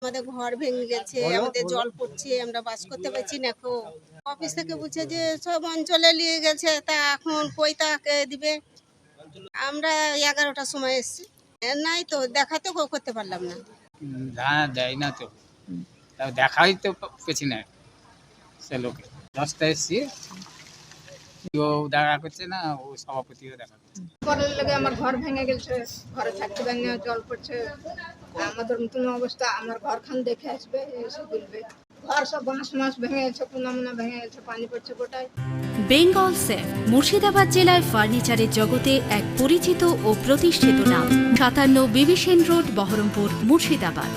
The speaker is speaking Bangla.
আমাদের ঘর ভেঙে গেছে আমাদের জল পড়ছে আমরা বাস করতে পারছি না এখন। অফিস থেকে বলছে যে সব অঞ্চলে নিয়ে গেছে তা এখন কই তাকে দিবে? আমরা এগারোটার সময় এসেছি। নাই তো দেখাতে করতে পারলাম না। হ্যাঁ দেয় না তো। দেখাই তো পেছি না। সে লোকে। দশটা এসছি। দেখা করছে না ও সভাপতিও দেখা করছে করার লাগে আমার ঘর ভেঙে গেছে ঘরে থাকতে ভেঙে জল পড়ছে। আমাদের মতন অবস্থা আমার ঘর খান দেখে আসবে এসে বলবে। ঘর সব বাঁশ মাস ভেঙে গেছে কোনা মোনা ভেঙে গেছে পানি পড়ছে গোটায়। বেঙ্গল সেফ মুর্শিদাবাদ জেলায় ফার্নিচারের জগতে এক পরিচিত ও প্রতিষ্ঠিত নাম। সাতান্ন বিবিসেন রোড বহরমপুর মুর্শিদাবাদ।